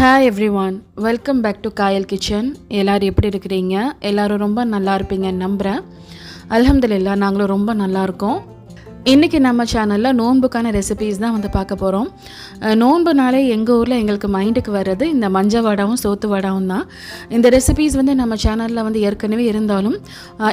Hi everyone welcome back to Kayal kitchen எல்லோரும் எப்படி இருக்கிறீங்க? எல்லோரும் ரொம்ப நல்லா இருப்பீங்கன்னு நம்புகிறேன் அல்ஹம்துலில்லா நாங்களும் ரொம்ப நல்லா இருக்கோம். இன்றைக்கி நம்ம சேனலில் நோன்புக்கான ரெசிபீஸ் தான் வந்து பார்க்க போகிறோம் நோன்புனாலே எங்கள் ஊரில் எங்களுக்கு மைண்டுக்கு வர்றது இந்த மஞ்ச வடாவும் சோத்து வடாவும் தான். இந்த ரெசிபீஸ் வந்து நம்ம சேனலில் வந்து ஏற்கனவே இருந்தாலும்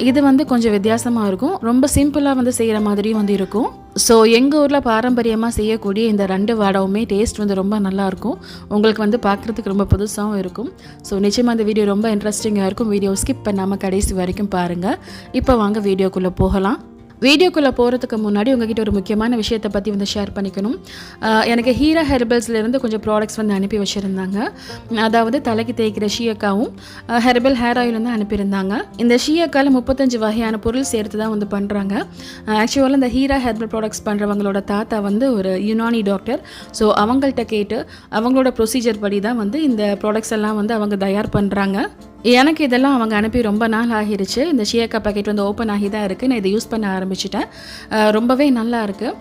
இது வந்து கொஞ்சம் வித்தியாசமாக இருக்கும். ரொம்ப சிம்பிளாக வந்து செய்கிற மாதிரியும் வந்து இருக்கும். ஸோ எங்கள் ஊரில் பாரம்பரியமாக செய்யக்கூடிய இந்த ரெண்டு வடவுமே டேஸ்ட் வந்து ரொம்ப நல்லாயிருக்கும் உங்களுக்கு வந்து பார்க்குறதுக்கு ரொம்ப புதுசாகவும் இருக்கும். ஸோ நிச்சயமாக இந்த வீடியோ ரொம்ப இன்ட்ரெஸ்டிங்காக இருக்கும். வீடியோ ஸ்கிப் பண்ணாமல் கடைசி வரைக்கும் பாருங்கள் இப்போ வாங்க வீடியோக்குள்ளே போகலாம். வீடியோக்குள்ளே போகிறதுக்கு முன்னாடி உங்ககிட்ட ஒரு முக்கியமான விஷயத்தை பற்றி வந்து ஷேர் பண்ணிக்கணும். எனக்கு ஹீரா ஹெர்பல்ஸ்லேருந்து கொஞ்சம் ப்ராடக்ட்ஸ் வந்து அனுப்பி வச்சுருந்தாங்க. அதாவது தலைக்கு தேய்க்கிற ஷீயக்காவும் ஹெர்பல் ஹேர் ஆயில் வந்து அனுப்பியிருந்தாங்க. இந்த ஷீயக்காவில் முப்பத்தஞ்சு வகையான பொருள் சேர்த்து தான் வந்து பண்ணுறாங்க ஆக்சுவலாக இந்த ஹீரா ஹெர்பல் ப்ராடக்ட்ஸ் பண்ணுறவங்களோட தாத்தா வந்து ஒரு யுனானி டாக்டர் ஸோ அவங்கள்ட்ட கேட்டு அவங்களோட ப்ரொசீஜர் படி தான் வந்து இந்த ப்ராடக்ட்ஸ் எல்லாம் வந்து அவங்க தயார் பண்ணுறாங்க எனக்கு இதெல்லாம் அவங்க அனுப்பி ரொம்ப நாள் ஆகிருச்சு. இந்த ஷியக்கா பாக்கெட் வந்து ஓப்பன் ஆகி தான் இருக்குது நான் இதை யூஸ் பண்ண ஆரம்பிச்சிட்டேன். ரொம்பவே நல்லா இருக்குது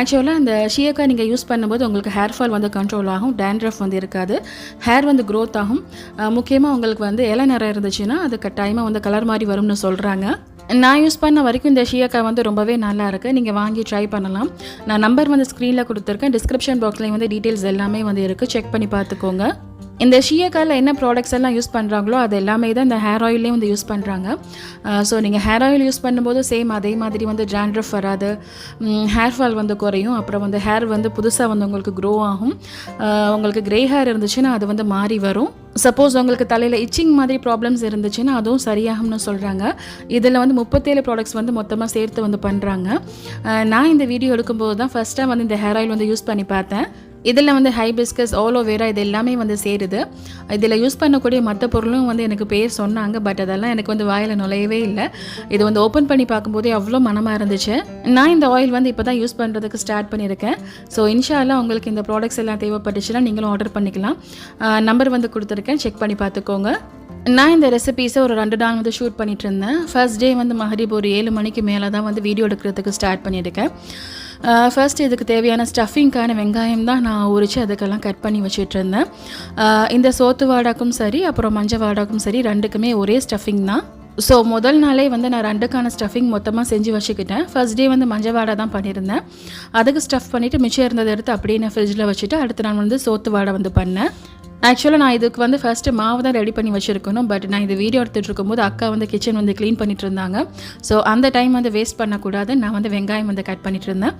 ஆக்சுவலாக இந்த ஷியக்கா நீங்கள் யூஸ் பண்ணும்போது உங்களுக்கு ஹேர் ஃபால் வந்து கண்ட்ரோல் ஆகும். டேண்ட்ரஃப் வந்து இருக்காது. ஹேர் வந்து க்ரோத் ஆகும். முக்கியமாக உங்களுக்கு வந்து இலை நிறம் இருந்துச்சுன்னா அது கட்டாயமாக வந்து கலர் மாதிரி வரும்னு சொல்கிறாங்க நான் யூஸ் பண்ண வரைக்கும் இந்த ஷியக்கா வந்து ரொம்பவே நல்லா இருக்குது நீங்கள் வாங்கி ட்ரை பண்ணலாம். நான் நம்பர் வந்து ஸ்க்ரீனில் கொடுத்துருக்கேன். டிஸ்கிரிப்ஷன் பாக்ஸ்லேயும் வந்து டீட்டெயில்ஸ் எல்லாமே வந்து இருக்குது செக் பண்ணி பார்த்துக்கோங்க. இந்த ஷியக்காவில் என்ன ப்ராடக்ட்ஸ் எல்லாம் யூஸ் பண்ணுறாங்களோ அது எல்லாமே தான் இந்த ஹேர் ஆயிலையும் வந்து யூஸ் பண்ணுறாங்க ஸோ நீங்கள் ஹேர் ஆயில் யூஸ் பண்ணும்போது சேம் அதே மாதிரி வந்து ட்ராண்ட்ரஃப் வராது. ஹேர் ஃபால் வந்து குறையும். அப்புறம் வந்து ஹேர் வந்து புதுசாக வந்து உங்களுக்கு க்ரோ ஆகும். உங்களுக்கு க்ரே ஹேர் இருந்துச்சுன்னா அது வந்து மாறி வரும். சப்போஸ் உங்களுக்கு தலையில் இச்சிங் மாதிரி ப்ராப்ளம்ஸ் இருந்துச்சுன்னா அதுவும் சரியாகும்னு சொல்கிறாங்க இதில் வந்து முப்பத்தேழு ப்ராடக்ட்ஸ் வந்து மொத்தமாக சேர்த்து வந்து பண்ணுறாங்க நான் இந்த வீடியோ எடுக்கும்போது தான் ஃபஸ்ட்டாக டைம் வந்து இந்த ஹேர் ஆயில் வந்து யூஸ் பண்ணி பார்த்தேன். இதில் வந்து ஹைபிஸ்கஸ் ஆலோவேரா இது எல்லாமே வந்து சேருது. இதில் யூஸ் பண்ணக்கூடிய மற்ற பொருளும் வந்து எனக்கு பேர் சொன்னாங்க பட் அதெல்லாம் எனக்கு வந்து வாயில் நுழையவே இல்லை. இது வந்து ஓப்பன் பண்ணி பார்க்கும்போதே அவ்வளோ மனமாக இருந்துச்சு. நான் இந்த ஆயில் வந்து இப்போ தான் யூஸ் பண்ணுறதுக்கு ஸ்டார்ட் பண்ணியிருக்கேன். ஸோ இன்ஷால்லாம் உங்களுக்கு இந்த ப்ராடக்ட்ஸ் எல்லாம் தேவைப்பட்டுச்சுன்னா நீங்களும் ஆர்டர் பண்ணிக்கலாம். நம்பர் வந்து கொடுத்துருக்கேன் செக் பண்ணி பார்த்துக்கோங்க. நான் இந்த ரெசிபீஸை ஒரு ரெண்டு நாள் வந்து ஷூட் பண்ணிட்டு இருந்தேன். ஃபர்ஸ்ட் டே வந்து மஹரிப் ஒரு ஏழு மணிக்கு மேலே தான் வந்து வீடியோ எடுக்கிறதுக்கு ஸ்டார்ட் பண்ணியிருக்கேன். ஃபர்ஸ்ட் இதுக்கு தேவையான ஸ்டஃபிங்க்கான வெங்காயம் தான் நான் உரித்து அதுக்கெல்லாம் கட் பண்ணி வச்சிட்ருந்தேன் இந்த சோத்து வாடாக்கும் சரி அப்புறம் மஞ்சள் வாடாக்கும் சரி ரெண்டுக்குமே ஒரே ஸ்டஃபிங் தான். ஸோ முதல் நாளே வந்து நான் ரெண்டுக்கான ஸ்டஃபிங் மொத்தமாக செஞ்சு வச்சுக்கிட்டேன். ஃபர்ஸ்ட் டே வந்து மஞ்சள் வாடை தான் பண்ணியிருந்தேன். அதுக்கு ஸ்டஃப் பண்ணிவிட்டு மிச்சம் இருந்ததை எடுத்து அப்படியே நான் ஃப்ரிட்ஜில் வச்சுட்டு அடுத்த நாள் வந்து சோத்து வாடை வந்து பண்ணேன். ஆக்சுவலாக நான் இதுக்கு வந்து ஃபஸ்ட்டு மாவு தான் ரெடி பண்ணி வச்சுருக்கணும். பட் நான் இது வீடியோ எடுத்துகிட்டு இருக்கும்போது அக்கா வந்து கிச்சன் வந்து க்ளீன் பண்ணிட்டு இருந்தாங்க. ஸோ அந்த டைம் வந்து வேஸ்ட் பண்ணக்கூடாது. நான் வந்து வெங்காயம் வந்து கட் பண்ணிட்டு இருந்தேன்.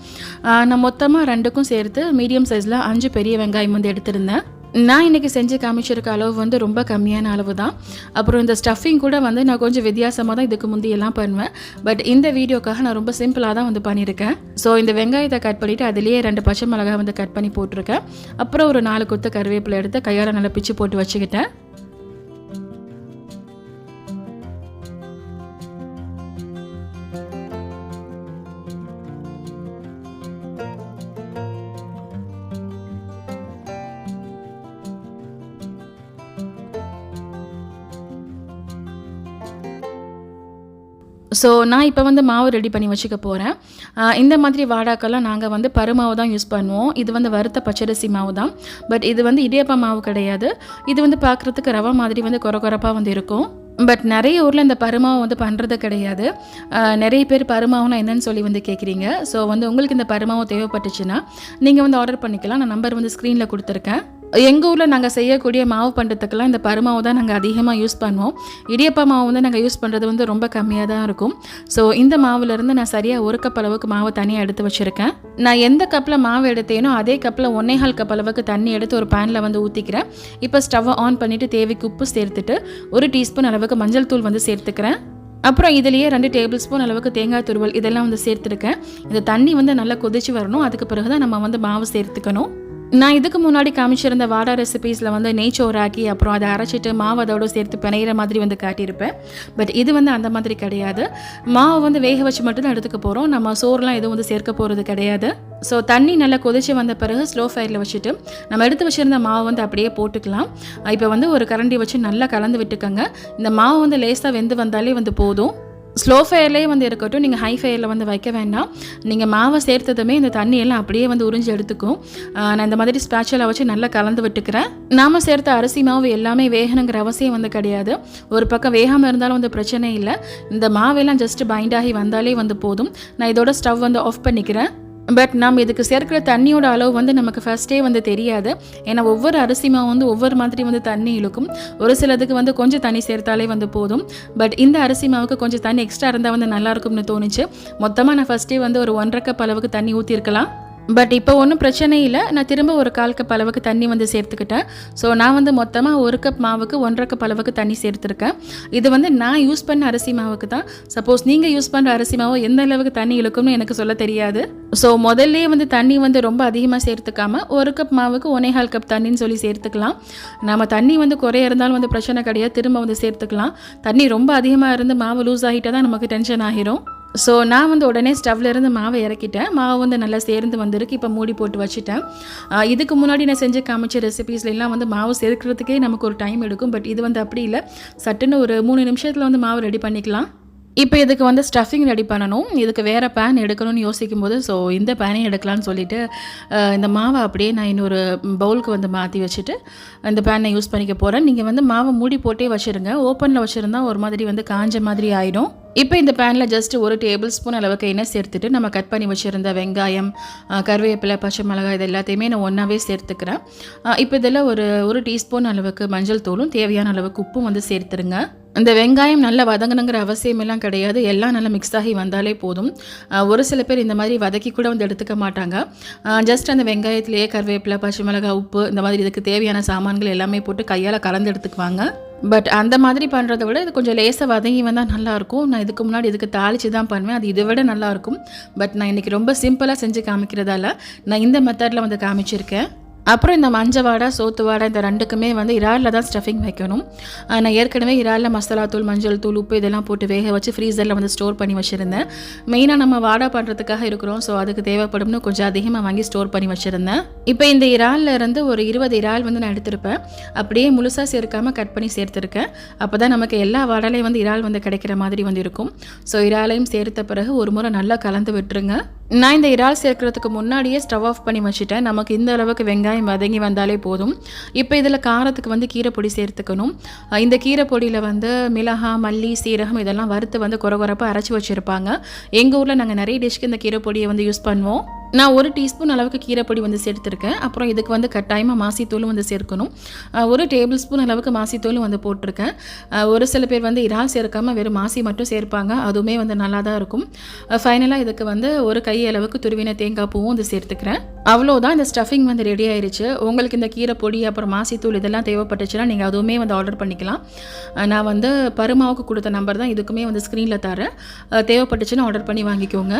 நான் மொத்தமாக ரெண்டுக்கும் சேர்த்து மீடியம் சைஸில் அஞ்சு பெரிய வெங்காயம் வந்து எடுத்திருந்தேன். நான் இன்றைக்கி செஞ்சு காமிச்சிருக்க அளவு வந்து ரொம்ப கம்மியான அளவு தான் அப்புறம் இந்த ஸ்டஃபிங் கூட வந்து நான் கொஞ்சம் வித்தியாசமாக தான் இதுக்கு முந்தையெல்லாம் பண்ணுவேன். பட் இந்த வீடியோக்காக நான் ரொம்ப சிம்பிளாக தான் வந்து பண்ணியிருக்கேன். ஸோ இந்த வெங்காயத்தை கட் பண்ணிவிட்டு அதுலேயே ரெண்டு பச்சை மிளகாய் வந்து கட் பண்ணி போட்டிருக்கேன். அப்புறம் ஒரு நாலு கொத்து கருவேப்பிலை எடுத்து கையால் நல்லா பிச்சு போட்டு வச்சுக்கிட்டேன். ஸோ நான் இப்போ வந்து மாவு ரெடி பண்ணி வச்சுக்க போகிறேன் இந்த மாதிரி வாடாக்கெல்லாம் நாங்கள் வந்து பருமாவு தான் யூஸ் பண்ணுவோம். இது வந்து வறுத்த பச்சரிசி மாவு தான். பட் இது வந்து இடியப்ப மாவு கிடையாது. இது வந்து பார்க்குறதுக்கு ரவை மாதிரி வந்து கொர கொரப்பாக வந்து இருக்கும். பட் நிறைய ஊரில் இந்த பருமாவை வந்து பண்ணுறது கிடையாது. நிறைய பேர் பருமாவுனா என்னன்னு சொல்லி வந்து கேட்குறீங்க ஸோ வந்து உங்களுக்கு இந்த பருமாவும் தேவைப்பட்டுச்சுன்னா நீங்கள் வந்து ஆர்டர் பண்ணிக்கலாம். நான் நம்பர் வந்து ஸ்க்ரீனில் கொடுத்துருக்கேன். எங்கள் ஊரில் நாங்கள் செய்யக்கூடிய மாவு பண்ணுறதுக்கெல்லாம் இந்த பருமாவு தான் நாங்கள் அதிகமாக யூஸ் பண்ணுவோம். இடியப்ப மாவு வந்து நாங்கள் யூஸ் பண்ணுறது வந்து ரொம்ப கம்மியாக தான் இருக்கும். ஸோ இந்த மாவுலேருந்து நான் சரியாக ஒரு கப் அளவுக்கு மாவு தனியாக எடுத்து வச்சுருக்கேன். நான் எந்த கப்பில் மாவு எடுத்தேனோ அதே கப்பில் ஒன்னேகால் கப் அளவுக்கு தண்ணி எடுத்து ஒரு பேனில் வந்து ஊற்றிக்கிறேன் இப்போ ஸ்டவ்வை ஆன் பண்ணிவிட்டு தேவைக்கு உப்பு சேர்த்துட்டு ஒரு டீஸ்பூன் அளவுக்கு மஞ்சள் தூள் வந்து சேர்த்துக்கிறேன். அப்புறம் இதுலேயே ரெண்டு டேபிள் ஸ்பூன் அளவுக்கு தேங்காய் துருவல் இதெல்லாம் வந்து சேர்த்துருக்கேன். இந்த தண்ணி வந்து நல்லா கொதிச்சு வரணும். அதுக்கு பிறகு தான் நம்ம வந்து மாவு சேர்த்துக்கணும். நான் இதுக்கு முன்னாடி காமிச்சிருந்த வாடா ரெசிபீஸில் வந்து நெய் அப்புறம் அதை அரைச்சிட்டு மாவு அதோட சேர்த்து பிணையிற மாதிரி வந்து காட்டியிருப்பேன். பட் இது வந்து அந்த மாதிரி கிடையாது. மாவு வந்து வேக வச்சு மட்டும்தான் எடுத்துக்க போகிறோம் நம்ம சோறுலாம் எதுவும் வந்து சேர்க்க போகிறது கிடையாது. ஸோ தண்ணி நல்லா கொதிச்சு வந்த பிறகு ஸ்லோ ஃபயரில் வச்சுட்டு நம்ம எடுத்து வச்சுருந்த மாவு வந்து அப்படியே போட்டுக்கலாம். இப்போ வந்து ஒரு கரண்டி வச்சு நல்லா கலந்து விட்டுக்கோங்க. இந்த மாவு வந்து லேசாக வெந்து வந்தாலே வந்து போதும். ஸ்லோ ஃபயர்லேயே வந்து இருக்கட்டும் நீங்கள் ஹை ஃபயரில் வந்து வைக்க வேண்டாம். நீங்கள் மாவை சேர்த்ததுமே இந்த தண்ணியெல்லாம் அப்படியே வந்து உறிஞ்சி எடுத்துக்கும். நான் இந்த மாதிரி ஸ்பேச்சலை வச்சு நல்லா கலந்து விட்டுக்கிறேன். நாம் சேர்த்த அரிசி மாவு எல்லாமே வேகணுங்கிற அவசியம் வந்து கிடையாது. ஒரு பக்கம் வேகாமல் இருந்தாலும் வந்து பிரச்சனை இல்லை. இந்த மாவெல்லாம் ஜஸ்ட் பைண்ட் ஆகி வந்தாலே வந்து போதும். நான் இதோட ஸ்டவ் வந்து ஆஃப் பண்ணிக்கிறேன். பட் நம்ம இதுக்கு சேர்க்கிற தண்ணியோட அளவு வந்து நமக்கு ஃபஸ்ட்டே வந்து தெரியாது. ஏன்னா ஒவ்வொரு அரிசி மாவு வந்து ஒவ்வொரு மாதிரி வந்து தண்ணி இழுக்கும். ஒரு சிலதுக்கு வந்து கொஞ்சம் தண்ணி சேர்த்தாலே வந்து போதும். பட் இந்த அரிசி மாவுக்கு கொஞ்சம் தண்ணி எக்ஸ்ட்ரா இருந்தால் வந்து நல்லா இருக்கும்னு தோணுச்சு. மொத்தமாக நான் ஃபஸ்ட்டே வந்து ஒரு ஒன்றரை கப் அளவுக்கு தண்ணி ஊற்றிருக்கலாம் பட் இப்போ ஒன்றும் பிரச்சனை இல்லை. நான் திரும்ப ஒரு கால் கப் அளவுக்கு தண்ணி வந்து சேர்த்துக்கிட்டேன். ஸோ நான் வந்து மொத்தமாக ஒரு கப் மாவுக்கு ஒன்றரை கப் அளவுக்கு தண்ணி சேர்த்துருக்கேன். இது வந்து நான் யூஸ் பண்ண அரிசி மாவுக்கு தான். சப்போஸ் நீங்கள் யூஸ் பண்ணுற அரிசி மாவு எந்த அளவுக்கு தண்ணி இழுக்கும்னு எனக்கு சொல்ல தெரியாது. ஸோ முதல்லே வந்து தண்ணி வந்து ரொம்ப அதிகமாக சேர்த்துக்காம ஒரு கப் மாவுக்கு ஒன்னேகால் கப் தண்ணின்னு சொல்லி சேர்த்துக்கலாம். நம்ம தண்ணி வந்து குறைய இருந்தாலும் வந்து பிரச்சனை கிடையாது. திரும்ப வந்து சேர்த்துக்கலாம். தண்ணி ரொம்ப அதிகமாக இருந்து மாவு லூஸ் ஆகிட்டா தான் நமக்கு டென்ஷன் ஆகிரும். ஸோ நான் வந்து உடனே ஸ்டவ்லேருந்து மாவை இறக்கிட்டேன். மாவு வந்து நல்லா சேர்ந்து வந்திருக்கு. இப்போ மூடி போட்டு வச்சுட்டேன். இதுக்கு முன்னாடி நான் செஞ்சு காமிச்ச ரெசிபீஸ்லாம் வந்து மாவு சேர்க்கிறதுக்கே நமக்கு ஒரு டைம் எடுக்கும். பட் இது வந்து அப்படி இல்லை. சட்டுன்னு ஒரு மூணு நிமிஷத்தில் வந்து மாவு ரெடி பண்ணிக்கலாம். இப்போ இதுக்கு வந்து ஸ்டஃபிங் ரெடி பண்ணணும். இதுக்கு வேறு பேன் எடுக்கணும்னு யோசிக்கும் போது ஸோ இந்த பேனே எடுக்கலாம்னு சொல்லிட்டு இந்த மாவை அப்படியே நான் இன்னொரு பவுலுக்கு வந்து மாற்றி வச்சுட்டு இந்த பேனை யூஸ் பண்ணிக்க போகிறேன் நீங்கள் வந்து மாவை மூடி போட்டே வச்சுருங்க. ஓப்பனில் வச்சுருந்தா ஒரு மாதிரி வந்து காஞ்ச மாதிரி ஆகிடும் இப்போ இந்த பேனில் ஜஸ்ட் ஒரு டேபிள் ஸ்பூன் அளவுக்கு எண்ணெய் சேர்த்துட்டு நம்ம கட் பண்ணி வச்சுருந்த வெங்காயம் கருவேப்பிலை பச்சை மிளகாய் இது எல்லாத்தையுமே நான் ஒன்றாவே சேர்த்துக்கிறேன். இப்போ இதில் ஒரு ஒரு டீஸ்பூன் அளவுக்கு மஞ்சள் தூளும் தேவையான அளவுக்கு உப்பும் வந்து சேர்த்துருங்க. இந்த வெங்காயம் நல்லா வதங்கணுங்கிற அவசியமெல்லாம் கிடையாது. எல்லாம் நல்லா மிக்ஸ் ஆகி வந்தாலே போதும். ஒரு சில பேர் இந்த மாதிரி வதக்கி கூட வந்து எடுத்துக்க மாட்டாங்க. ஜஸ்ட் அந்த வெங்காயத்திலேயே கருவேப்பிலை பச்சை மிளகாய் உப்பு இந்த மாதிரி இதுக்கு தேவையான சாமான்கள் எல்லாமே போட்டு கையால் கலந்து எடுத்துக்குவாங்க. பட் அந்த மாதிரி பண்ணுறத விட இது கொஞ்சம் லேசாக வதங்கி வந்தால் நல்லாயிருக்கும் நான் இதுக்கு முன்னாடி இதுக்கு தாளித்து தான் பண்ணுவேன். அது இதை விட நல்லாயிருக்கும் பட் நான் இன்றைக்கி ரொம்ப சிம்பிளாக செஞ்சு காமிக்கிறதால நான் இந்த மெத்தடில் வந்து காமிச்சிருக்கேன். அப்புறம் இந்த மஞ்சள் வாடை சோத்து வாடை இந்த ரெண்டுக்குமே வந்து இறாலில் தான் ஸ்டஃபிங் வைக்கணும். நான் ஏற்கனவே இறாலில் மசாலா தூள் மஞ்சள் தூள் உப்பு இதெல்லாம் போட்டு வேக வச்சு ஃப்ரீசரில் வந்து ஸ்டோர் பண்ணி வச்சுருந்தேன். மெயினாக நம்ம வாடை பண்ணுறதுக்காக இருக்கிறோம். ஸோ அதுக்கு தேவைப்படும்னு கொஞ்சம் அதிகமாக வாங்கி ஸ்டோர் பண்ணி வச்சுருந்தேன். இப்போ இந்த இறாலில் இருந்து ஒரு இருபது இறால் வந்து நான் எடுத்திருப்பேன். அப்படியே முழுசாக சேர்க்காமல் கட் பண்ணி சேர்த்துருக்கேன். அப்போ தான் நமக்கு எல்லா வாடலையும் வந்து இறால் வந்து கிடைக்கிற மாதிரி வந்து இருக்கும். ஸோ இறாலையும் சேர்த்த பிறகு ஒரு முறை நல்லா கலந்து விட்டுருங்க. நான் இந்த இறால் சேர்க்கறதுக்கு முன்னாடியே ஸ்டவ் ஆஃப் பண்ணி வச்சுட்டேன். நமக்கு இந்த அளவுக்கு வெங்காயம் வதங்கி வந்தாலே போதும். இப்போ இதில் காரத்துக்கு வந்து கீரைப்பொடி சேர்த்துக்கணும். இந்த கீரைப்பொடியில் வந்து மிளகா மல்லி சீரகம் இதெல்லாம் வறுத்து வந்து குறகுறப்பாக அரைச்சி வச்சுருப்பாங்க. எங்கள் ஊரில் நாங்கள் நிறைய டிஷ்க்கு இந்த கீரைப்பொடியை வந்து யூஸ் பண்ணுவோம். நான் ஒரு டீஸ்பூன் அளவுக்கு கீரைப்பொடி வந்து சேர்த்துருக்கேன். அப்புறம் இதுக்கு வந்து கட்டாயமாக மாசித்தூளும் வந்து சேர்க்கணும். ஒரு டேபிள் ஸ்பூன் அளவுக்கு மாசித்தூளும் வந்து போட்டிருக்கேன். ஒரு சில பேர் வந்து இறால் சேர்க்காம வெறும் மாசி மட்டும் சேர்ப்பாங்க. அதுவுமே வந்து நல்லா தான் இருக்கும் ஃபைனலாக இதுக்கு வந்து ஒரு கை அளவுக்கு துருவின தேங்காய் பூவும் வந்து சேர்த்துக்கிறேன். அவ்வளோதான் இந்த ஸ்டஃபிங் வந்து ரெடி ஆயிருச்சு. உங்களுக்கு இந்த கீரை பொடி அப்புறம் மாசித்தூள் இதெல்லாம் தேவைப்பட்டுச்சுன்னா நீங்கள் அதுவுமே வந்து ஆர்டர் பண்ணிக்கலாம். நான் வந்து பருமாவுக்கு கொடுத்த நம்பர் தான் இதுக்குமே வந்து ஸ்க்ரீனில் தரேன். தேவைப்பட்டுச்சுன்னு தேவைப்பட்டுச்சுன்னா ஆர்டர் பண்ணி வாங்கிக்கோங்க.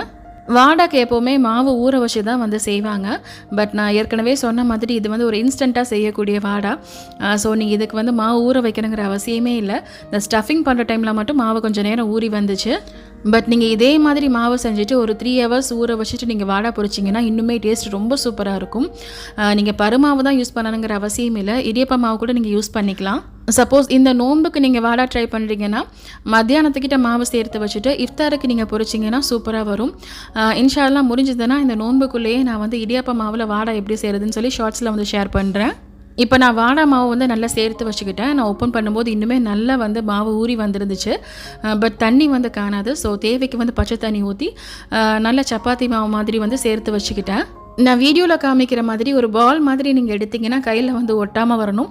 வாடாக்கு எப்போவுமே மாவு ஊற வச்சு தான் வந்து செய்வாங்க. பட் நான் ஏற்கனவே சொன்ன மாதிரி இது வந்து ஒரு இன்ஸ்டண்ட்டாக செய்யக்கூடிய வாடா. ஸோ நீங்கள் இதுக்கு வந்து மாவு ஊற வைக்கணுங்கிற அவசியமே இல்லை. இந்த ஸ்டஃபிங் பண்ணுற டைமில் மட்டும் மாவு கொஞ்சம் நேரம் ஊறி வந்துச்சு. பட் நீங்கள் இதே மாதிரி மாவு செஞ்சுட்டு ஒரு த்ரீ ஹவர்ஸ் ஊற வச்சுட்டு நீங்கள் வாடா பொரிச்சிங்கன்னா இன்னுமே டேஸ்ட் ரொம்ப சூப்பராக இருக்கும். நீங்கள் பருமாவு தான் யூஸ் பண்ணணுங்கிற அவசியம் இல்லை. இடியப்ப மாவு கூட நீங்கள் யூஸ் பண்ணிக்கலாம். சப்போஸ் இந்த நோன்புக்கு நீங்கள் வாடா ட்ரை பண்ணுறீங்கன்னா மத்தியானத்துக்கிட்ட மாவு சேர்த்து வச்சுட்டு இஃப்தாருக்கு நீங்கள் பொரிச்சிங்கன்னா சூப்பராக வரும். இன்ஷால்லாம் முடிஞ்சதுன்னா இந்த நோன்புக்குள்ளேயே நான் வந்து இடியாப்ப மாவில் வாடா எப்படி செய்கிறதுன்னு சொல்லி ஷார்ட்ஸில் வந்து ஷேர் பண்ணுறேன் இப்போ நான் வாடா மாவு வந்து நல்லா சேர்த்து வச்சுக்கிட்டேன். நான் ஓப்பன் பண்ணும்போது இன்னுமே நல்லா வந்து மாவு ஊறி வந்துருந்துச்சு. பட் தண்ணி வந்து காணாது. ஸோ தேவைக்கு வந்து பச்சை தண்ணி ஊற்றி நல்ல சப்பாத்தி மாவு மாதிரி வந்து சேர்த்து வச்சுக்கிட்டேன். நான் வீடியோவில் காமிக்கிற மாதிரி ஒரு பால் மாதிரி நீங்கள் எடுத்திங்கன்னா கையில் வந்து ஒட்டாமல் வரணும்.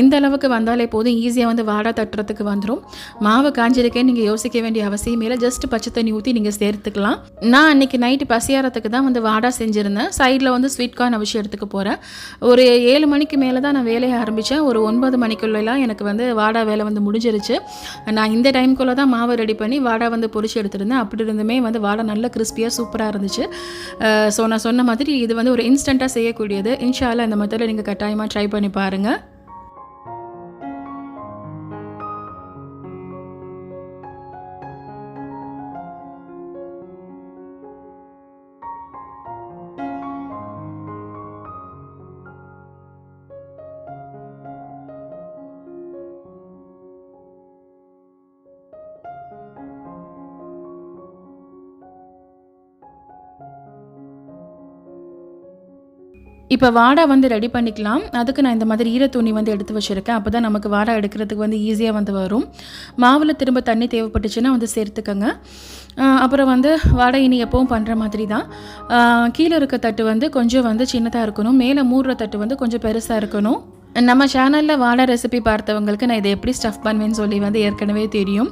இந்த அளவுக்கு வந்தாலே போதும். ஈஸியாக வந்து வாடா தட்டுறதுக்கு வந்துடும் மாவு காஞ்சிருக்கேன்னு நீங்கள் யோசிக்க வேண்டிய அவசியமே இல்லை. ஜஸ்ட் பச்சை தண்ணி ஊற்றி நீங்கள் சேர்த்துக்கலாம். நான் அன்றைக்கி நைட்டு பசியாரத்துக்கு தான் வந்து வாடா செஞ்சுருந்தேன். சைடில் வந்து ஸ்வீட் கார்ன் அவிச்சு எடுத்துக்க போகிறேன் ஒரு ஏழு மணிக்கு மேலே தான் நான் வேலையை ஆரம்பித்தேன் ஒரு ஒன்பது மணிக்குள்ளெல்லாம் எனக்கு வந்து வாடா வேலை வந்து முடிஞ்சிருச்சு. நான் இந்த டைம்குள்ளே தான் மாவு ரெடி பண்ணி வாடா வந்து பொறிச்சு எடுத்திருந்தேன். அப்படி இருந்துமே வந்து வாடா நல்ல கிறிஸ்பியாக சூப்பராக இருந்துச்சு. ஸோ நான் சொன்ன மாதிரி இது வந்து ஒரு இன்ஸ்டண்ட்டாக செய்யக்கூடியது. இன்ஷால்லா இந்த மெத்தடில் நீங்கள் கட்டாயமாக ட்ரை பண்ணி பாருங்கள் இப்போ வாடா வந்து ரெடி பண்ணிக்கலாம். அதுக்கு நான் இந்த மாதிரி ஈர துணி வந்து எடுத்து வச்சுருக்கேன். அப்போ தான் நமக்கு வாடா எடுக்கிறதுக்கு வந்து ஈஸியாக வந்து வரும். மாவில் திரும்ப தண்ணி தேவைப்பட்டுச்சுன்னா வந்து சேர்த்துக்கோங்க. அப்புறம் வந்து வாடை இனி எப்பவும் பண்ணுற மாதிரி தான் கீழே இருக்க தட்டு வந்து கொஞ்சம் வந்து சின்னதாக இருக்கணும். மேலே மூடுற தட்டு வந்து கொஞ்சம் பெருசாக இருக்கணும். நம்ம சேனலில் வாடை ரெசிபி பார்த்தவங்களுக்கு நான் இதை எப்படி ஸ்டஃப் பண்ணுவேன்னு சொல்லி வந்து ஏற்கனவே தெரியும்.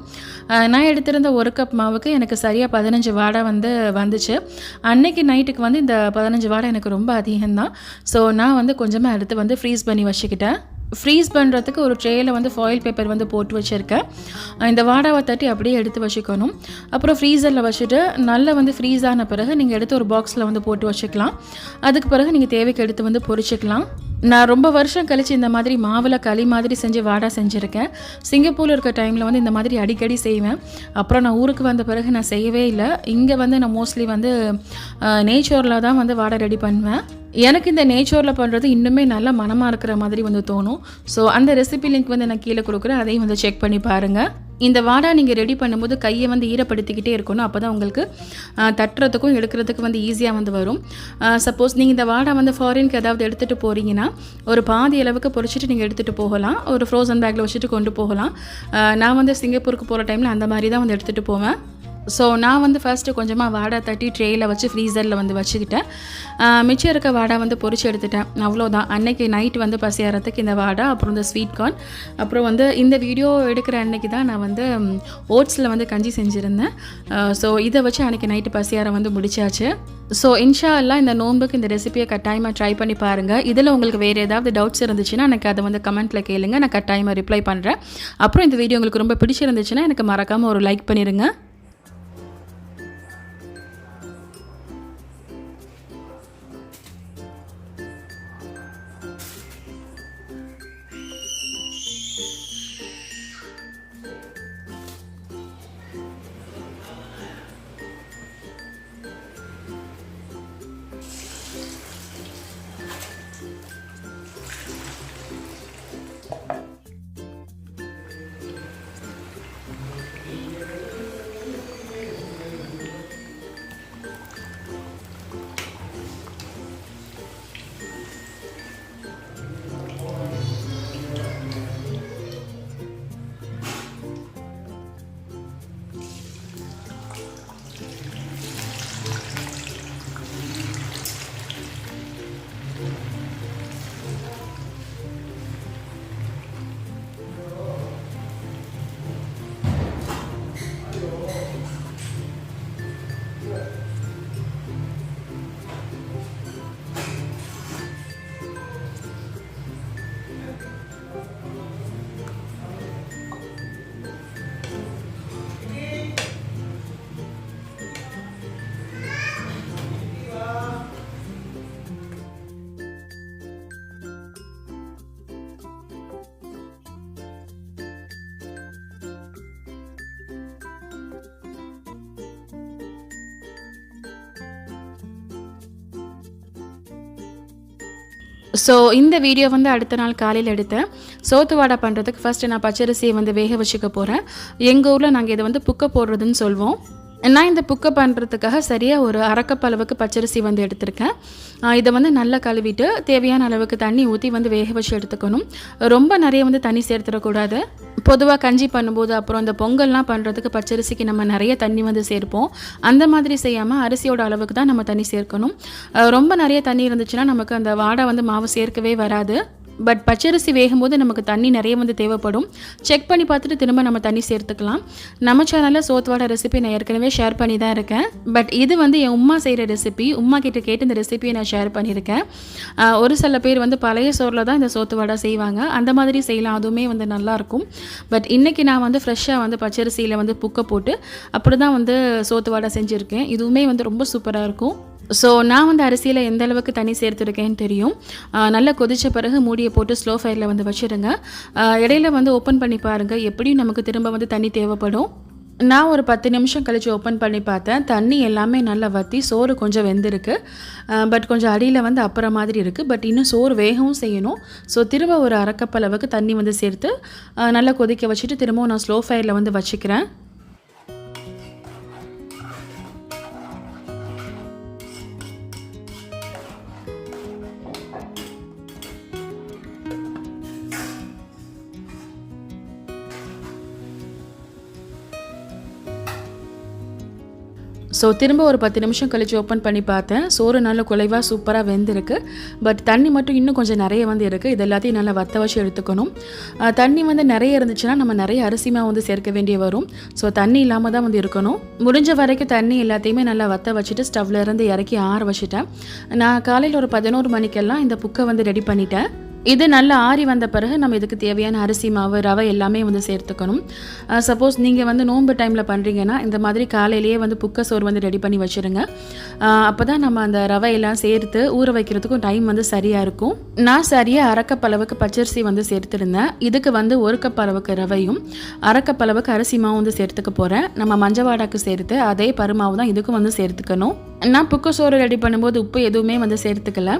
நான் எடுத்திருந்த ஒரு கப் மாவுக்கு எனக்கு சரியாக பதினஞ்சு வாடை வந்து வந்துச்சு. அன்னைக்கு நைட்டுக்கு வந்து இந்த பதினஞ்சு வாடை எனக்கு ரொம்ப அதிகம்தான். ஸோ நான் வந்து கொஞ்சமாக எடுத்து வந்து ஃப்ரீஸ் பண்ணி வச்சுக்கிட்டேன். ஃப்ரீஸ் பண்ணுறதுக்கு ஒரு ட்ரேயில் வந்து ஃபாயில் பேப்பர் வந்து போட்டு வச்சுருக்கேன். இந்த வாடாவை தட்டி அப்படியே எடுத்து வச்சுக்கணும். அப்புறம் ஃப்ரீசரில் வச்சுட்டு நல்லா வந்து ஃப்ரீஸ் ஆன பிறகு நீங்கள் எடுத்து ஒரு பாக்ஸில் வந்து போட்டு வச்சுக்கலாம். அதுக்கு பிறகு நீங்கள் தேவைக்கு எடுத்து வந்து பொறிச்சிக்கலாம் நான் ரொம்ப வருஷம் கழித்து இந்த மாதிரி மாவில் களி மாதிரி செஞ்சு வாடா செஞ்சுருக்கேன். சிங்கப்பூரில் இருக்க டைமில் வந்து இந்த மாதிரி அடிக்கடி செய்வேன். அப்புறம் நான் ஊருக்கு வந்த பிறகு நான் செய்யவே இல்லை. இங்கே வந்து நான் மோஸ்ட்லி வந்து நேச்சரில் தான் வந்து வாடை ரெடி பண்ணுவேன். எனக்கு இந்த நேச்சரில் பண்ணுறது இன்னுமே நல்ல மனமாக இருக்கிற மாதிரி வந்து தோணும். ஸோ அந்த ரெசிபி லிங்க் வந்து நான் கீழே கொடுக்குறேன். அதையும் வந்து செக் பண்ணி பாருங்கள் இந்த வாடா நீங்கள் ரெடி பண்ணும்போது கையை வந்து ஈரப்படுத்திக்கிட்டே இருக்கணும். அப்போ தான் உங்களுக்கு தட்டுறதுக்கும் எடுக்கிறதுக்கும் வந்து ஈஸியாக வந்து வரும். சப்போஸ் நீங்கள் இந்த வாடா வந்து ஃபாரினுக்கு ஏதாவது எடுத்துகிட்டு போகிறீங்கன்னா ஒரு பாதி அளவுக்கு பொறிச்சிட்டு நீங்கள் எடுத்துகிட்டு போகலாம். ஒரு ஃப்ரோசன் பேக்கில் வச்சுட்டு கொண்டு போகலாம். நான் வந்து சிங்கப்பூருக்கு போகிற டைமில் அந்த மாதிரி தான் வந்து எடுத்துகிட்டு போவேன். ஸோ நான் வந்து ஃபர்ஸ்ட்டு கொஞ்சமாக வாடை தட்டி ட்ரேயில் வச்சு ஃப்ரீசரில் வந்து வச்சுக்கிட்டேன். மிச்சம் இருக்க வாடை வந்து பொறிச்சு எடுத்துட்டேன். அவ்வளோதான் அன்னைக்கு நைட் வந்து பசியாரத்துக்கு இந்த வாடை அப்புறம் இந்த ஸ்வீட் கார்ன் அப்புறம் வந்து இந்த வீடியோ எடுக்கிற அன்னைக்கு தான் நான் வந்து ஓட்ஸில் வந்து கஞ்சி செஞ்சுருந்தேன். ஸோ இதை வச்சு அன்னைக்கு நைட்டு பசியாரம் வந்து முடிச்சாச்சு. ஸோ இன்ஷா எல்லாம் இந்த நோன்புக்கு இந்த ரெசிபியை கட்டாயமாக ட்ரை பண்ணி பாருங்கள் இதில் உங்களுக்கு வேறு ஏதாவது டவுட்ஸ் இருந்துச்சுன்னா எனக்கு அதை வந்து கமெண்ட்டில் கேளுங்க. நான் கட்டாயமாக ரிப்ளை பண்ணுறேன் அப்புறம் இந்த வீடியோ உங்களுக்கு ரொம்ப பிடிச்சிருந்துச்சுன்னா எனக்கு மறக்காமல் ஒரு லைக் பண்ணிடுங்க ஸோ இந்த வீடியோ வந்து அடுத்த நாள் காலையில் எடுத்தேன். சோத்து வாடை பண்ணுறதுக்கு ஃபஸ்ட்டு நான் பச்சரிசியை வந்து வேக வச்சுக்க போகிறேன் எங்கள் ஊரில் நாங்கள் இதை வந்து புக்க போடுறதுன்னு சொல்வோம். நான் இந்த புக்கை பண்ணுறதுக்காக சரியாக ஒரு அரைக்கப் அளவுக்கு பச்சரிசி வந்து எடுத்திருக்கேன். இதை வந்து நல்லா கழுவிட்டு தேவையான அளவுக்கு தண்ணி ஊற்றி வந்து வேக வச்சு எடுத்துக்கணும். ரொம்ப நிறைய வந்து தண்ணி சேர்த்துடக்கூடாது. பொதுவாக கஞ்சி பண்ணும்போது அப்புறம் இந்த பொங்கல்லாம் பண்ணுறதுக்கு பச்சரிசிக்கு நம்ம நிறைய தண்ணி வந்து சேர்ப்போம். அந்த மாதிரி செய்யாமல் அரிசியோட அளவுக்கு தான் நம்ம தண்ணி சேர்க்கணும். ரொம்ப நிறைய தண்ணி இருந்துச்சுன்னா நமக்கு அந்த வாடை வந்து மாவு சேர்க்கவே வராது. பட் பச்சரிசி வேகும்போது நமக்கு தண்ணி நிறைய வந்து தேவைப்படும். செக் பண்ணி பார்த்துட்டு திரும்ப நம்ம தண்ணி சேர்த்துக்கலாம். நம்ம சேனலில் சோத்வாடை ரெசிபி நான் ஏற்கனவே ஷேர் பண்ணி தான் இருக்கேன். பட் இது வந்து என் உமா செய்கிற ரெசிபி உமா கிட்ட கேட்டு இந்த ரெசிபியை நான் ஷேர் பண்ணியிருக்கேன். ஒரு சில பேர் வந்து பழைய சோறில் தான் இந்த சோத்து வடை செய்வாங்க. அந்த மாதிரி செய்யலாம். அதுவுமே வந்து நல்லாயிருக்கும் பட் இன்றைக்கி நான் வந்து ஃப்ரெஷ்ஷாக வந்து பச்சரிசியில் வந்து புக்கை போட்டு அப்படி தான் வந்து சோத்து வடை செஞ்சுருக்கேன். இதுவுமே வந்து ரொம்ப சூப்பராக இருக்கும். ஸோ நான் வந்து அரிசியில் எந்த அளவுக்கு தண்ணி சேர்த்துருக்கேன்னு தெரியும். நல்லா கொதித்த பிறகு மூடியை போட்டு ஸ்லோ ஃபயரில் வந்து வச்சுருங்க. இடையில வந்து ஓப்பன் பண்ணி பாருங்கள் எப்படியும் நமக்கு திரும்ப வந்து தண்ணி தேவைப்படும். நான் ஒரு பத்து நிமிஷம் கழித்து ஓப்பன் பண்ணி பார்த்தேன். தண்ணி எல்லாமே நல்லா வற்றி சோறு கொஞ்சம் வெந்திருக்கு. பட் கொஞ்சம் அடியில் வந்து அப்புறம் மாதிரி இருக்குது பட் இன்னும் சோறு வேகவும் செய்யணும். ஸோ திரும்ப ஒரு அரைக்கப் அளவுக்கு தண்ணி வந்து சேர்த்து நல்லா கொதிக்க வச்சுட்டு திரும்பவும் நான் ஸ்லோ ஃபயரில் வந்து வச்சுக்கிறேன். ஸோ திரும்ப ஒரு பத்து நிமிஷம் கழித்து ஓப்பன் பண்ணி பார்த்தேன். சோறு நல்ல குலைவாக சூப்பராக வெந்திருக்கு. பட் தண்ணி மட்டும் இன்னும் கொஞ்சம் நிறைய வந்து இருக்குது இது எல்லாத்தையும் நல்லா வத்த வச்சு எடுத்துக்கணும் தண்ணி வந்து நிறைய இருந்துச்சுன்னா நம்ம நிறைய அரிசிமாக வந்து சேர்க்க வேண்டிய வரும். ஸோ தண்ணி இல்லாமல் தான் வந்து இருக்கணும். முடிஞ்ச வரைக்கும் தண்ணி எல்லாத்தையுமே நல்லா வத்த வச்சுட்டு ஸ்டவ்ல இருந்து இறக்கி ஆற வச்சுட்டேன். நான் காலையில் ஒரு பதினோரு மணிக்கெல்லாம் இந்த புக்கை வந்து ரெடி பண்ணிட்டேன். இது நல்லா ஆறி வந்த பிறகு நம்ம இதுக்கு தேவையான அரிசி மாவு ரவை எல்லாமே வந்து சேர்த்துக்கணும். சப்போஸ் நீங்கள் வந்து நோன்பு டைமில் பண்ணுறீங்கன்னா இந்த மாதிரி காலையிலேயே வந்து புக்க சோறு வந்து ரெடி பண்ணி வச்சுருங்க. அப்போ தான் நம்ம அந்த ரவையெல்லாம் சேர்த்து ஊற வைக்கிறதுக்கும் டைம் வந்து சரியாக இருக்கும். நான் சரியாக அரக்கப்பளவுக்கு அளவுக்கு பச்சரிசி வந்து சேர்த்துருந்தேன். இதுக்கு வந்து ஒரு கப் அளவுக்கு ரவையும் அரக்கப்பளவுக்கு அளவுக்கு அரிசி மாவும் வந்து சேர்த்துக்க போகிறேன் நம்ம மஞ்சவாடாக்கு சேர்த்து அதே பருமாவு தான் இதுக்கும் வந்து சேர்த்துக்கணும். நான் புக்க சோறு ரெடி பண்ணும்போது உப்பு எதுவுமே வந்து சேர்த்துக்கல.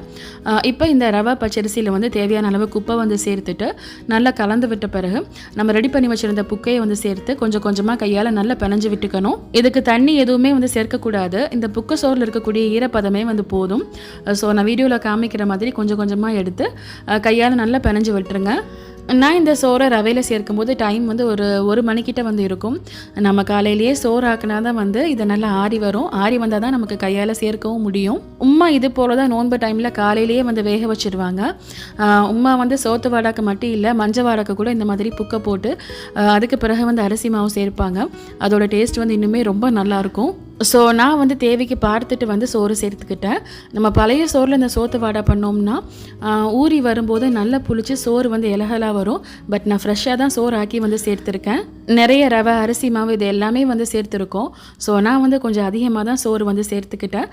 இப்போ இந்த ரவை பச்சரிசியில் வந்து தேவையான அளவுக்கு குப்பை வந்து சேர்த்துட்டு நல்லா கலந்து விட்ட பிறகு நம்ம ரெடி பண்ணி வச்சுருந்த புக்கையை வந்து சேர்த்து கொஞ்சம் கொஞ்சமாக கையால் நல்லா பிணைஞ்சு விட்டுக்கணும். இதுக்கு தண்ணி எதுவுமே வந்து சேர்க்கக்கூடாது. இந்த புக்கு சோறில் இருக்கக்கூடிய ஈரப்பதமே வந்து போதும். ஸோ நான் வீடியோவில் காமிக்கிற மாதிரி கொஞ்சம் கொஞ்சமாக எடுத்து கையால் நல்லா பிணைஞ்சு விட்டுருங்க. நான் இந்த சோறை ரவையில் சேர்க்கும்போது டைம் வந்து ஒரு ஒரு மணிக்கிட்ட வந்து இருக்கும். நம்ம காலையிலேயே சோறு ஆக்கினா தான் வந்து இதை நல்லா ஆறி வரும். ஆறி வந்தால் தான் நமக்கு கையால் சேர்க்கவும் முடியும். உம்மா இது போல தான் நோன்பு டைமில் காலையிலேயே வந்து வேக வச்சிருவாங்க. உமா உம்மா வந்து சோத்து வாடாக்கு மட்டும் இல்லை மஞ்சள் வாடாக்கு கூட இந்த மாதிரி புக்கை போட்டு அதுக்கு பிறகு வந்து அரிசி மாவு சேர்ப்பாங்க. அதோட டேஸ்ட் வந்து இன்னுமே ரொம்ப நல்லாயிருக்கும் ஸோ நான் வந்து தேவைக்கு பார்த்துட்டு வந்து சோறு சேர்த்துக்கிட்டேன். நம்ம பழைய சோறில் இந்த சோத்து வாடை பண்ணோம்னா ஊறி வரும்போது நல்லா புளிச்சு சோறு வந்து இலகலாக வரும். பட் நான் ஃப்ரெஷ்ஷாக தான் சோறு ஆக்கி வந்து சேர்த்துருக்கேன். நிறைய ரவை அரிசி மாவு இது எல்லாமே வந்து சேர்த்துருக்கோம். ஸோ நான் வந்து கொஞ்சம் அதிகமாக தான் சோறு வந்து சேர்த்துக்கிட்டேன்.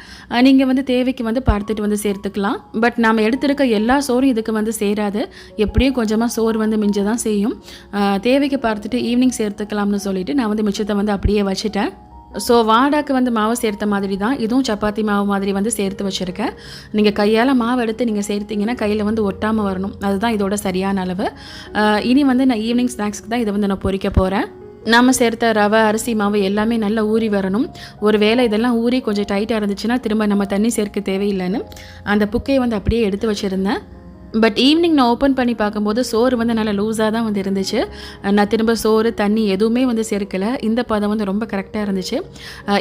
நீங்கள் வந்து தேவைக்கு வந்து பார்த்துட்டு வந்து சேர்த்துக்கலாம். பட் நாம் எடுத்திருக்க எல்லா சோறும் இதுக்கு வந்து சேராது. எப்படியும் கொஞ்சமாக சோறு வந்து மிஞ்ச தான் செய்யும் தேவைக்கு பார்த்துட்டு ஈவினிங் சேர்த்துக்கலாம்னு சொல்லிட்டு நான் வந்து மிச்சத்தை வந்து அப்படியே வச்சுட்டேன். ஸோ வாடாக்கு வந்து மாவு சேர்த்த மாதிரி தான் இதுவும் சப்பாத்தி மாவு மாதிரி வந்து சேர்த்து வச்சுருக்கேன் நீங்கள் கையால் மாவு எடுத்து நீங்கள் சேர்த்தீங்கன்னா கையில் வந்து ஒட்டாமல் வரணும். அதுதான் இதோட சரியான அளவு. இனி வந்து நான் ஈவினிங் ஸ்நாக்ஸ்க்கு தான் இதை வந்து நான் பொறிக்க போகிறேன் நம்ம சேர்த்த ரவை அரிசி மாவு எல்லாமே நல்லா ஊறி வரணும். ஒரு வேளை இதெல்லாம் ஊறி கொஞ்சம் டைட்டாக இருந்துச்சுன்னா திரும்ப நம்ம தண்ணி சேர்க்க தேவையில்லைன்னு அந்த புக்கையை வந்து அப்படியே எடுத்து வச்சுருந்தேன். பட் ஈவினிங் நான் ஓப்பன் பண்ணி பார்க்கும்போது சோறு வந்து நல்லா லூஸாக தான் வந்து இருந்துச்சு. நான் திரும்ப சோறு தண்ணி எதுவுமே வந்து சேர்க்கலை. இந்த பதம் வந்து ரொம்ப கரெக்டாக இருந்துச்சு.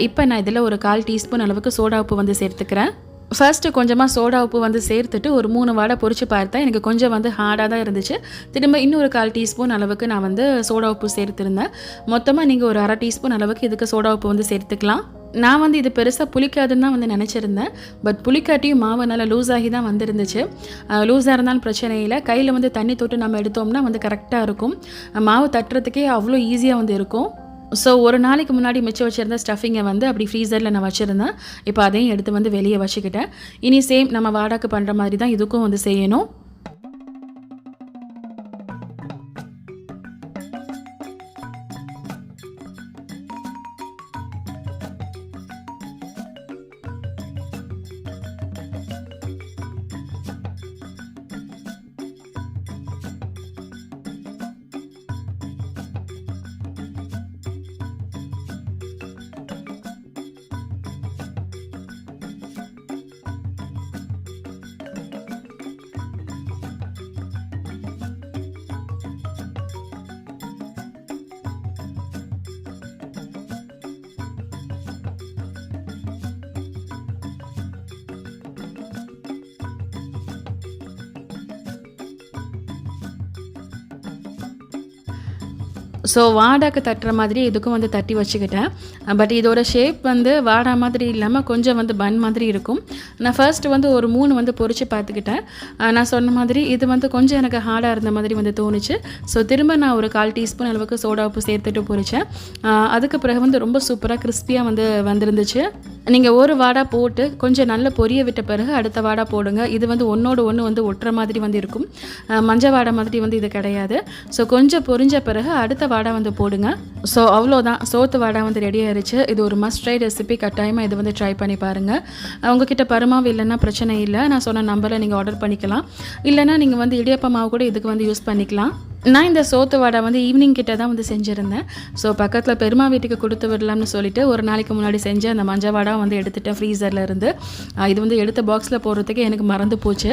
இப்போ நான் இதில் ஒரு கால் டீஸ்பூன் அளவுக்கு சோடா உப்பு வந்து சேர்த்துக்கிறேன். ஃபர்ஸ்ட்டு கொஞ்சமாக சோடா உப்பு வந்து சேர்த்துட்டு ஒரு மூணு வாடை பொறிச்சு பார்த்தேன் எனக்கு கொஞ்சம் வந்து ஹார்டாக தான் இருந்துச்சு. திரும்ப இன்னொரு கால் டீஸ்பூன் அளவுக்கு நான் வந்து சோடா உப்பு சேர்த்துருந்தேன். மொத்தமாக நீங்கள் ஒரு அரை டீஸ்பூன் அளவுக்கு இதுக்கு சோடா உப்பு வந்து சேர்த்துக்கலாம். நான் வந்து இது பெருசாக புளிக்காதுன்னு தான் வந்து நினச்சிருந்தேன். பட் புளிக்காட்டியும் மாவு நல்லா லூஸ் ஆகி தான் வந்துருந்துச்சு. லூஸாக இருந்தாலும் பிரச்சனை இல்லை. கையில் வந்து தண்ணி தொட்டு நம்ம எடுத்தோம்னா வந்து கரெக்டாக இருக்கும். மாவு தட்டுறதுக்கே அவ்வளோ ஈஸியாக வந்து இருக்கும். ஸோ ஒரு நாளைக்கு முன்னாடி மிச்சம் வச்சுருந்த ஸ்டஃபிங்கை வந்து அப்படி ஃப்ரீசரில் நான் வச்சுருந்தேன். இப்போ அதையும் எடுத்து வந்து வெளியே வச்சுக்கிட்டேன். இனி சேம் நம்ம வாடாக்கு பண்ணுற மாதிரி தான் இதுக்கும் வந்து செய்யணும். ஸோ வாடாக்கு தட்டுற மாதிரி இதுக்கும் வந்து தட்டி வச்சுக்கிட்டேன். பட் இதோட ஷேப் வந்து வாடா மாதிரி இல்லாமல் கொஞ்சம் வந்து பன் மாதிரி இருக்கும். நான் ஃபர்ஸ்ட் வந்து ஒரு மூணு வந்து பொறிச்சு பார்த்துக்கிட்டேன். நான் சொன்ன மாதிரி இது வந்து கொஞ்சம் எனக்கு ஹார்டாக இருந்த மாதிரி வந்து தோணுச்சு. ஸோ திரும்ப நான் ஒரு கால் டீஸ்பூன் அளவுக்கு சோடா உப்பு சேர்த்துட்டு பொறிச்சேன். அதுக்கு பிறகு வந்து ரொம்ப சூப்பராக கிறிஸ்பியாக வந்து வந்திருந்துச்சு. நீங்கள் ஒரு வாடா போட்டு கொஞ்சம் நல்ல பொரிய விட்ட பிறகு அடுத்த வாடா போடுங்க. இது வந்து ஒன்றோடு ஒன்று வந்து ஒட்டுற மாதிரி வந்து இருக்கும். மஞ்சள் வாடை மாதிரி வந்து இது கிடையாது. ஸோ கொஞ்சம் பொரிஞ்ச பிறகு அடுத்த வாடை வந்து போடுங்க. ஸோ அவ்வளோதான். சோத்து வாடை வந்து ரெடி ஆயிடுச்சு இது ஒரு மஸ்ட் ட்ரை ரெசிபி கட்டாயமாக இது வந்து ட்ரை பண்ணி பாருங்கள் உங்ககிட்ட பருமாவு இல்லைன்னா பிரச்சனை இல்லை. நான் சொன்ன நம்பரில் நீங்கள் ஆர்டர் பண்ணிக்கலாம். இல்லைன்னா நீங்கள் வந்து இடியப்ப மாவு கூட இதுக்கு வந்து யூஸ் பண்ணிக்கலாம். நான் இந்த சோத்து வடை வந்து ஈவினிங் கிட்ட தான் வந்து செஞ்சுருந்தேன். ஸோ பக்கத்தில் பெருமா வீட்டுக்கு கொடுத்து விடலாம்னு சொல்லிட்டு ஒரு நாளைக்கு முன்னாடி செஞ்ச அந்த மஞ்சள் வடை வந்து எடுத்துட்டேன் ஃப்ரீசரில் இருந்து. இது வந்து எடுத்த பாக்ஸில் போடுறதுக்கு எனக்கு மறந்து போச்சு.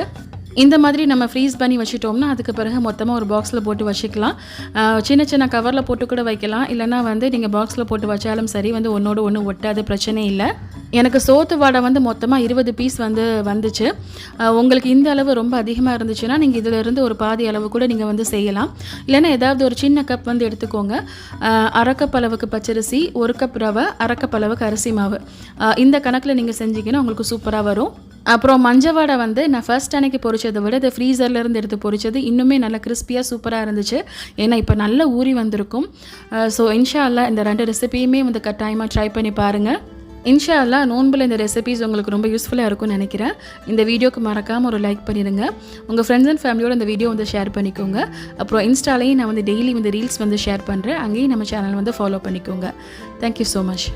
இந்த மாதிரி நம்ம ஃப்ரீஸ் பண்ணி வச்சுட்டோம்னா அதுக்கு பிறகு மொத்தமாக ஒரு பாக்ஸில் போட்டு வச்சுக்கலாம். சின்ன சின்ன கவரில் போட்டு கூட வைக்கலாம். இல்லைனா வந்து நீங்கள் பாக்ஸில் போட்டு வச்சாலும் சரி வந்து ஒன்றோடு ஒன்று ஒட்டாது பிரச்சனை இல்லை. எனக்கு சோத்து வாடை வந்து மொத்தமாக இருபது பீஸ் வந்து வந்துச்சு. உங்களுக்கு இந்த அளவு ரொம்ப அதிகமாக இருந்துச்சுன்னா நீங்கள் இதிலிருந்து ஒரு பாதி அளவு கூட நீங்கள் வந்து செய்யலாம். இல்லைன்னா ஏதாவது ஒரு சின்ன கப் வந்து எடுத்துக்கோங்க. அரைக்கப் அளவுக்கு பச்சரிசி ஒரு கப் ரவை அரைக்கப் அளவுக்கு அரிசி மாவு. இந்த கணக்கில் நீங்கள் செஞ்சீங்கன்னா உங்களுக்கு சூப்பராக வரும். அப்புறம் மஞ்சள் வடை வந்து நான் ஃபர்ஸ்ட் அன்னைக்கு பொரிச்சதை விட இது ஃப்ரீசர்ல இருந்து எடுத்து பொரிச்சது இன்னுமே நல்லா கிறிஸ்பியாக சூப்பராக இருந்துச்சு. ஏன்னா இப்போ நல்ல ஊறி வந்திருக்கும். ஸோ இன்ஷா அல்லா இந்த ரெண்டு ரெசிபியுமே வந்து கட்டாயமாக ட்ரை பண்ணி பாருங்கள் இன்ஷா அல்லா நோன்பில் இந்த ரெசிபிஸ் உங்களுக்கு ரொம்ப யூஸ்ஃபுல்லாக இருக்கும்னு நினைக்கிறேன். இந்த வீடியோக்கு மறக்காமல் ஒரு லைக் பண்ணிடுங்க உங்கள் ஃப்ரெண்ட்ஸ் அண்ட் ஃபேமிலியோட இந்த வீடியோ வந்து ஷேர் பண்ணிக்கோங்க. அப்புறம் இன்ஸ்டாலையும் நான் வந்து டெய்லி வந்து ரீல்ஸ் வந்து ஷேர் பண்ணுறேன் அங்கேயும் நம்ம சேனல் வந்து ஃபாலோ பண்ணிக்கோங்க. Thank you so much